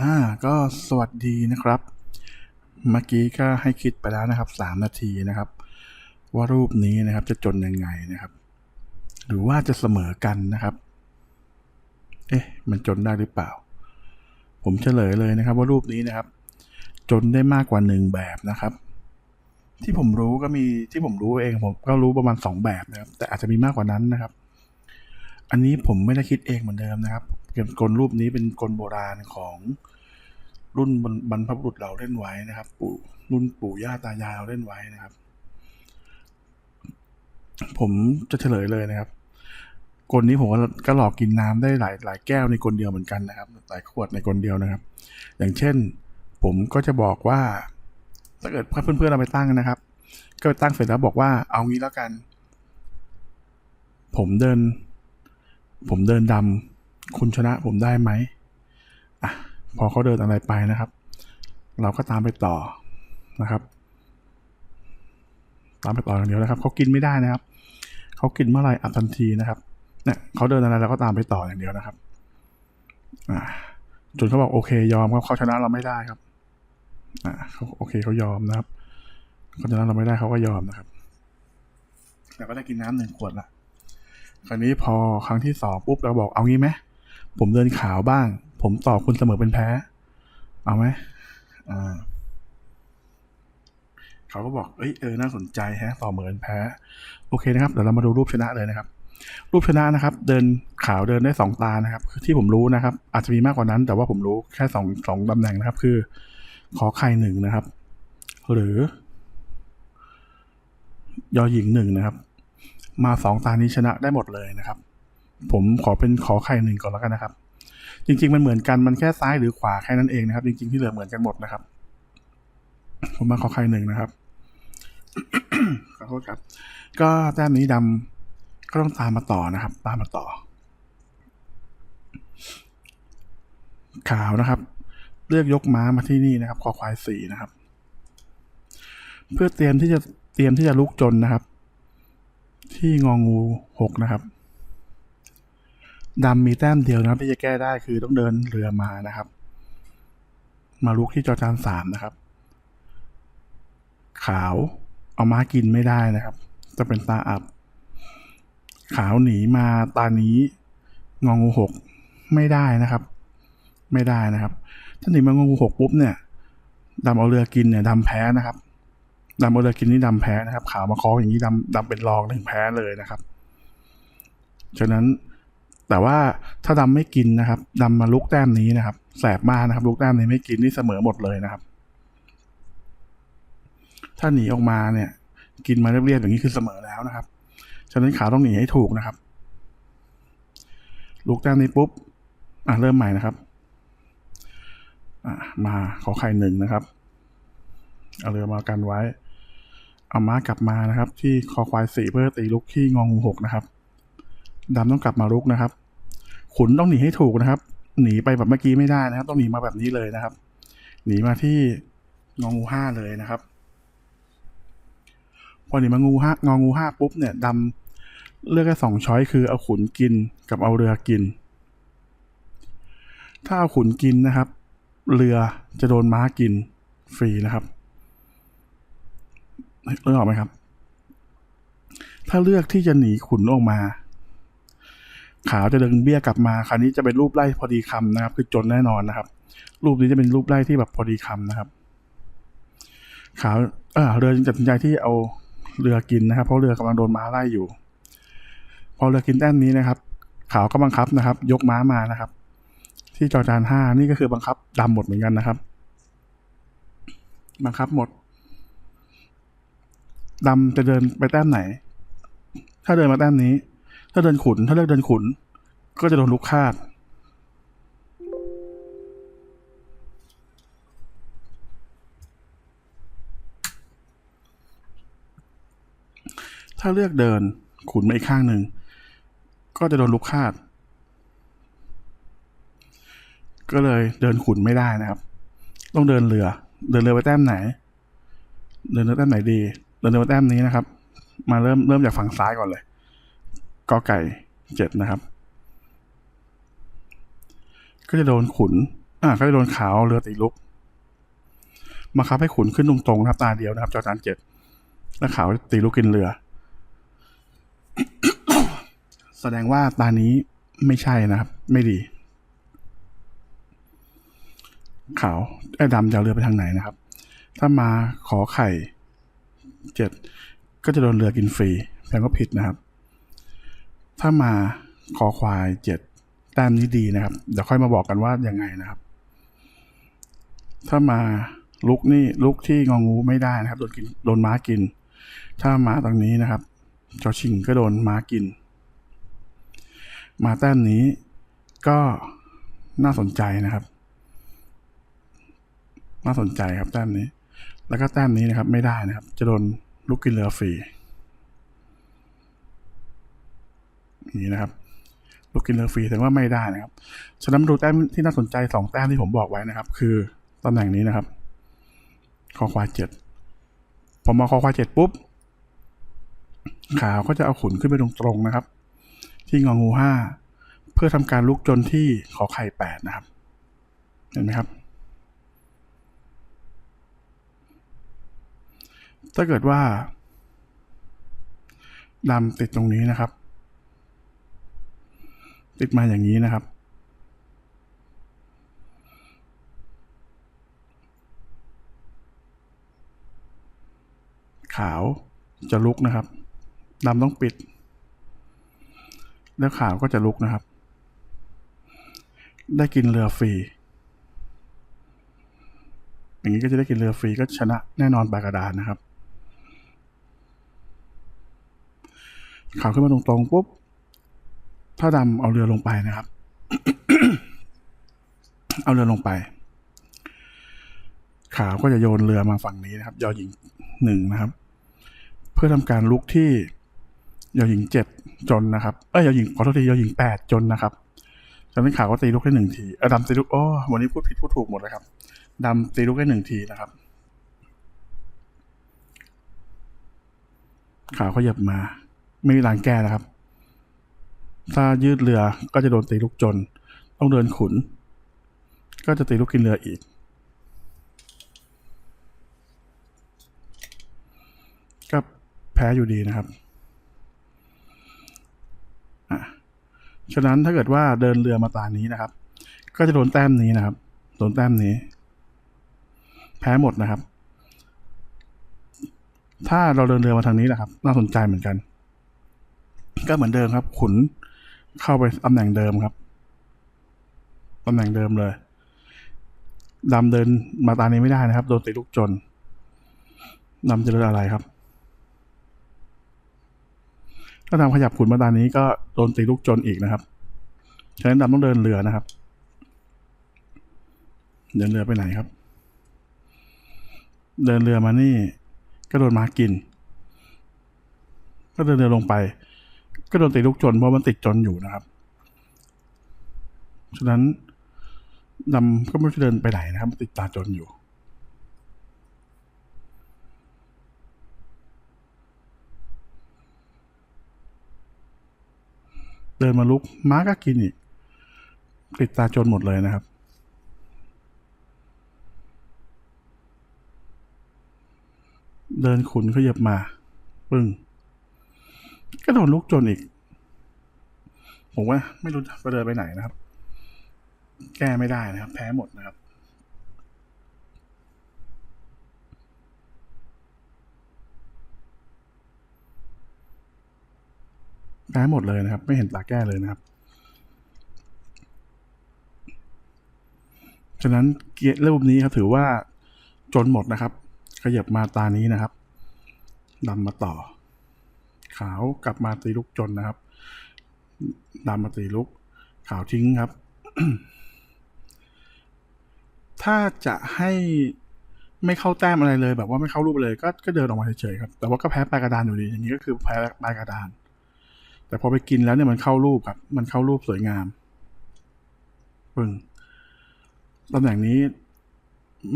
อ่าก็สวัสดีนะครับ เมื่อกี้ก็ให้คิดไปแล้วนะครับสามนาทีนะครับ ว่ารูปนี้นะครับจะจนยังไงนะครับ หรือว่าจะเสมอกันนะครับ เอ๊ะมันจนได้หรือเปล่า ผมเฉลยเลยนะครับ ว่ารูปนี้นะครับ จนได้มากกว่าหนึ่งแบบนะครับ ที่ผมรู้ก็มีที่ผมรู้เองผมก็รู้ประมาณสองแบบนะครับ แต่อาจจะมีมากกว่านั้นนะครับ อันนี้ผมไม่ได้คิดเองเหมือนเดิมนะครับ กลรูปนี้เป็นกลโบราณของรุ่นบรรพบุรุษเราเล่นไว้นะครับ ปู่รุ่นปู่ย่าตายายเราเล่นไว้นะครับ ผมจะเฉลยเลยนะครับกลนี้ผมก็หลอกกินน้ำได้หลายหลายแก้วในกลเดียวเหมือนกันนะครับ หลายขวดในกลเดียวนะครับ อย่างเช่น ผมก็จะบอกว่า ถ้าเกิดเพื่อนๆเราไปตั้งนะครับ ก็ไปตั้งเสร็จแล้วบอกว่าเอางี้แล้วกัน ผมเดิน ผมเดินดำ คุณชนะผมได้ไหมอะพอเขาเดินอะไรไปนะครับ เราก็ตามไปต่อนะครับ ตามไปต่ออย่างเดียวนะครับเขากินไม่ได้นะครับเขากินเมื่อไหร่อัดทันทีนะครับเนี่ยเขาเดินอะไรเราก็ตามไปต่ออย่างเดียวนะครับอ่าจนเขาบอกโอเคยอมครับเขาชนะเราไม่ได้ครับอ่าเขาโอเคเขายอมนะครับเขาชนะเราไม่ได้เขาก็ยอมนะครับเราก็ได้กินน้ำหนึ่งขวดละคราวนี้พอครั้งที่สองปุ๊บเราบอกเอางี้ไหม ผมเดินขาวบ้าง ผมตอบคุณเสมอเป็นแพ้ เอาไหมอ่าเขาก็บอกเอ้ยเออน่าสนใจแฮะ ต่อเหมือนแพ้ โอเคนะครับ เดี๋ยวเรามาดูรูปชนะเลยนะครับ รูปชนะนะครับ เดินขาวเดินได้สองตานะครับ ที่ผมรู้นะครับ อาจจะมีมากกว่านั้น แต่ว่าผมรู้แค่สองสองตำแหน่งนะครับ คือ ขอไข่หนึ่งนะครับ หรือ ยอหญิงหนึ่งนะครับ มาสองตานี้ชนะได้หมดเลยนะครับ ผมขอเป็นขอไข่หนึ่งก่อนแล้วกันนะครับ จริง ๆ มันเหมือนกันมันแค่ซ้ายหรือขวาแค่นั้นเองนะครับ จริง ๆ ที่เหลือเหมือนกันหมดนะครับ ผมมาขอไข่หนึ่งนะครับขอโทษครับ ก็แต้มนี้ดำก็ต้องตามมาต่อนะครับ ตามมาต่อ ขาวนะครับ เลือกยกม้ามาที่นี่นะครับ คอควายสี่นะครับ เพื่อเตรียมที่จะเตรียมที่จะลุกจนนะครับ ที่งองูหกนะครับ ดำมีแต้มเดียวนะที่จะแก้ได้คือต้องเดินเรือมานะครับ มาลุกที่จอจานสามนะครับ ขาวเอาม้ากินไม่ได้นะครับ จะเป็นตาอับ ขาวหนีมาตานี้ งองูหกไม่ได้นะครับ ไม่ได้นะครับ ถ้าหนีมางองูหกปุ๊บเนี่ยดำเอาเรือกินเนี่ยดำแพ้นะครับดำเอาเรือกินนี่ดำแพ้นะครับ ขาวมาคล้องอย่างนี้ดำดำเป็นรองถึงแพ้เลยนะครับฉะนั้น แต่ว่าถ้าดำไม่กินนะครับดำมาลุกแต้มนี้นะครับ แสบมากนะครับ ลุกแต้มนี้ไม่กินนี่เสมอหมดเลยนะครับ ถ้าหนีออกมาเนี่ย กินมาเรียบๆอย่างนี้คือเสมอแล้วนะครับ ฉะนั้นขาวต้องหนีให้ถูกนะครับ ลุกแต้มนี้ปุ๊บอะเริ่มใหม่นะครับอะมาขอไข่หนึ่งนะครับ เอาเรือมากันไว้ เอาม้ากลับมานะครับ ที่คอควายสี่เพื่อตีลุกที่งองูหกนะครับ ดำต้องกลับมาลุกนะครับ ขุนต้องหนีให้ถูกนะครับ หนีไปแบบเมื่อกี้ไม่ได้นะครับ ต้องหนีมาแบบนี้เลยนะครับ หนีมาที่งองูห้าเลยนะครับ พอหนีมางูห้างองูห้าปุ๊บเนี่ยดำเลือกแค่สองช้อยคือเอาขุนกินกับเอาเรือกิน ถ้าเอาขุนกินนะครับ เรือจะโดนม้ากินฟรีนะครับเลือกออกไหมครับ ถ้าเลือกที่จะหนีขุนออกมา ขาวจะเดินเบี้ยกลับมาคราวนี้จะเป็นรูปไล่พอดีคำนะครับ คือจนแน่นอนนะครับ รูปนี้จะเป็นรูปไล่ที่แบบพอดีคำนะครับ ขาวเออเรือจึงตัดสินใจที่เอาเรือกินนะครับ เพราะเรือกำลังโดนม้าไล่อยู่ พอเรือกินแต้มนี้นะครับ ขาวก็บังคับนะครับ ยกม้ามานะครับ ที่จอจานห้านี่ก็คือบังคับดำหมดเหมือนกันนะครับ บังคับหมดดำจะเดินไปแต้มไหน ถ้าเดินมาแต้มนี้ ถ้าเดินขุน ถ้าเลือกเดินขุน ก็จะโดนลุกคาด ถ้าเลือกเดินขุนมาอีกข้างหนึ่ง ก็จะโดนลุกคาด ก็เลยเดินขุนไม่ได้นะครับ ต้องเดินเรือ เดินเรือไปแต้มไหน เดินเรือแต้มไหนดี เดินเรือไปแต้มนี้นะครับ มาเริ่มเริ่มจากฝั่งซ้ายก่อนเลย กอไก่เจ็ดนะครับ ก็จะโดนขุน อ่า ก็จะโดนขาวเรือตีลุกมาคับให้ขุนขึ้นตรงๆนะครับ ตาเดียวนะครับ จอจานเจ็ดแล้วขาวตีลุกกินเรือ แสดงว่าตานี้ไม่ใช่นะครับ ไม่ดี ขาวไอ้ดำจะเอาเรือไปทางไหนนะครับ ถ้ามาขอไข่เจ็ดก็จะโดนเรือกินฟรีแสดงว่าผิดนะครับ ถ้ามาขอควายเจ็ดแต้มนี้ดีนะครับ เดี๋ยวค่อยมาบอกกันว่ายังไงนะครับ ถ้ามาลุกนี่ลุกที่งองูไม่ได้นะครับโดนกินโดนม้ากิน ถ้ามาตรงนี้นะครับจอชิงก็โดนม้ากิน มาแต้มนี้ก็น่าสนใจนะครับ น่าสนใจครับแต้มนี้ แล้วก็แต้มนี้นะครับไม่ได้นะครับ จะโดนลูกกินเรือฟรีอย่าง นี้นะครับลูกกินเรือฟรีแสดงว่าไม่ได้นะครับฉะนั้นดูแต้มที่น่าสนใจสองแต้มที่ผมบอกไว้นะครับ คือตำแหน่งนี้นะครับ คอควายเจ็ดพอมาคอควายเจ็ดปุ๊บขาวก็จะเอาขุนขึ้นไปตรงๆนะครับ ที่งองูห้าเพื่อทำการลุกจนที่ขอไข่แปดนะครับ เห็นไหมครับ ถ้าเกิดว่าดำติดตรงนี้นะครับ ติดมาอย่างนี้นะครับ ขาวจะลุกนะครับดำต้องปิด แล้วขาวก็จะลุกนะครับ ได้กินเรือฟรีอย่างนี้ก็จะได้กินเรือฟรีก็ชนะแน่นอนปลากระดานนะครับขาวขึ้นมาตรงๆปุ๊บ ถ้าดำเอาเรือลงไปนะครับ เอาเรือลงไป ขาวก็จะโยนเรือมาฝั่งนี้นะครับ ยอหญิงหนึ่งนะครับ เพื่อทำการลุกที่ยอหญิงเจ็ดจนนะครับ เอ้ยยอหญิงขอโทษทียอหญิงแปดจนนะครับจากนั้นขาวก็ตีลุกได้หนึ่งทีออดำตีลุกโอ้วันนี้พูดผิดพูดถูกหมดเลยครับดำตีลุกได้หนึ่งทีนะครับ ขาวก็เหยับมา ไม่มีทางแก้นะครับ ถ้ายืดเรือก็จะโดนตีลูกจน ต้องเดินขุน ก็จะตีลูกกินเรืออีก ก็แพ้อยู่ดีนะครับอะฉะนั้นถ้าเกิดว่าเดินเรือมาตานี้นะครับ ก็จะโดนแต้มนี้นะครับ โดนแต้มนี้ แพ้หมดนะครับ ถ้าเราเดินเรือมาทางนี้แหละครับ น่าสนใจเหมือนกัน ก็เหมือนเดิมครับ ขุน เข้าไปตำแหน่งเดิมครับตำแหน่งเดิมเลยดำเดินมาตานี้ไม่ได้นะครับ โดนตีลูกจนดำจะเดินอะไรครับ ถ้าดำขยับขุนมาตานี้ก็โดนตีลูกจนอีกนะครับฉะนั้นดำต้องเดินเรือนะครับ เดินเรือไปไหนครับ เดินเรือมานี่ ก็โดนมากิน ก็เดินเรือลงไป ก็โดนตีลูกจนเพราะมันติดจนอยู่นะครับ ฉะนั้นดำก็ไม่รู้จะเดินไปไหนนะครับ ติดตาจนอยู่ เดินมาลุกม้าก็กินอีก ติดตาจนหมดเลยนะครับเดินขุนขยับมา ปึ้ง ก็โดนลุกจนอีก ผมว่าไม่รู้จะเดินไปไหนนะครับ แก้ไม่ได้นะครับ แพ้หมดนะครับ แพ้หมดเลยนะครับ ไม่เห็นตาแก้เลยนะครับฉะนั้นเกียร์รูปนี้ครับถือว่าจนหมดนะครับ ขยับมาตานี้นะครับดำมาต่อ ขาวกลับมาตีลุกจนนะครับดำมาตีลุก ขาวทิ้งครับ ถ้าจะให้ไม่เข้าแต้มอะไรเลย แบบว่าไม่เข้ารูปเลย ก็ก็เดินออกมาเฉยๆครับ แต่ว่าก็แพ้ปลายกระดานอยู่ดี อย่างนี้ก็คือแพ้ปลายกระดาน แต่พอไปกินแล้วเนี่ยมันเข้ารูปครับ มันเข้ารูปสวยงามปึ้งตำแหน่งนี้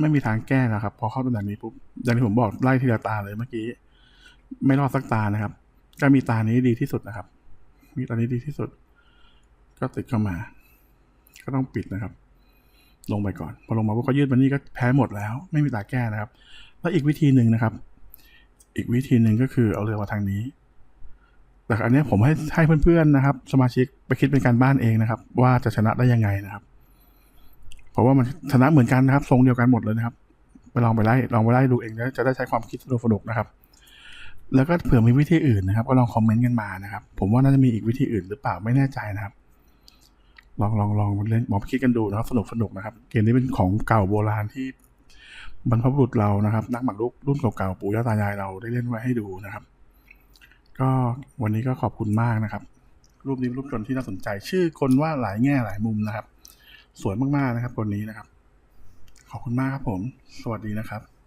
ไม่มีทางแก้นะครับ พอเข้าตำแหน่งนี้ปุ๊บอย่างที่ผมบอกไล่ทีละตาเลยเมื่อกี้ ไม่รอดสักตานะครับ ก็มีตานี้ดีที่สุดนะครับ มีตานี้ดีที่สุด ก็ติดเข้ามา ก็ต้องปิดนะครับ ลงไปก่อน พอลงมาพวกก็ยืดมานี่ก็แพ้หมดแล้ว ไม่มีตาแก้นะครับ แล้วอีกวิธีหนึ่งนะครับ อีกวิธีหนึ่งก็คือเอาเรือมาทางนี้ แต่อันนี้ผมให้ให้เพื่อนๆนะครับ สมาชิกไปคิดเป็นการบ้านเองนะครับ ว่าจะชนะได้ยังไงนะครับ เพราะว่ามันชนะเหมือนกันนะครับ ทรงเดียวกันหมดเลยนะครับ ไปลองไปไล่ลองไปไล่ดูเองแล้วจะได้ใช้ความคิดสนุกนะครับ แล้วก็เผื่อมีวิธีอื่นนะครับ ก็ลองคอมเมนต์กันมานะครับ ผมว่าน่าจะมีอีกวิธีอื่นหรือเปล่าไม่แน่ใจนะครับ ลองลองลองเล่นลองคิดกันดูนะครับสนุกสนุกนะครับ เกมนี้เป็นของเก่าโบราณที่บรรพบุรุษเรานะครับ นักหมากรุกรุ่นเก่าๆปู่ย่าตายายเราได้เล่นไว้ให้ดูนะครับ ก็วันนี้ก็ขอบคุณมากนะครับ รูปนี้รูปจนที่น่าสนใจ ชื่อคนว่าหลายแง่หลายมุมนะครับ สวยมากๆนะครับคนนี้นะครับ ขอบคุณมากครับผม สวัสดีนะครับ